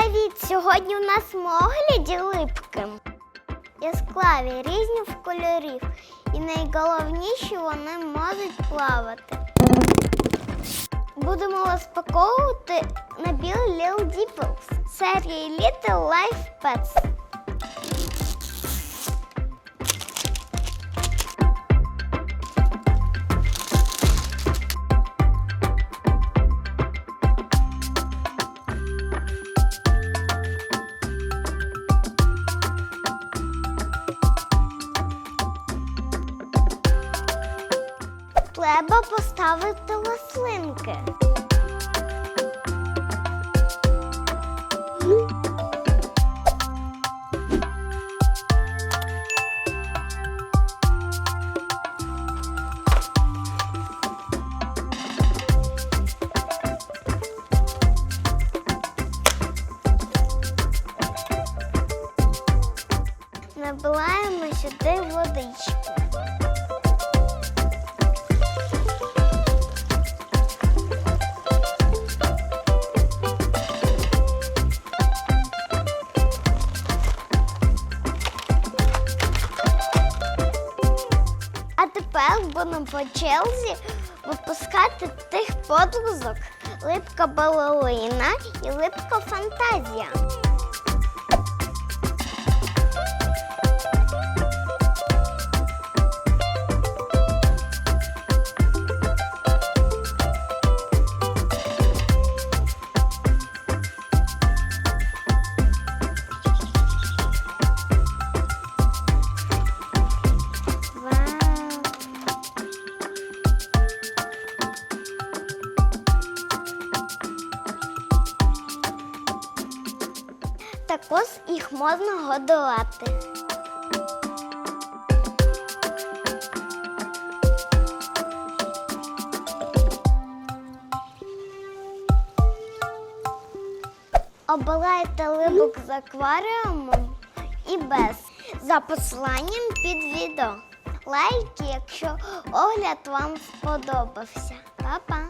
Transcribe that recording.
Привіт! Сьогодні у нас могляді огляді липки. Яскраві, різні в кольорів. І найголовніше вони можуть плавати. Будемо розпаковувати набір Lil Dipples серії Little Life Pets. Треба поставити рослинки. Набираємо сюди водичку. Тепер будемо по черзі випускати тих подрузок липка балерина і липка фантазія. Також їх можна годувати. Обирайте рибок з акваріумом і без за посиланням під відео. Лайки, якщо огляд вам сподобався. Па-па!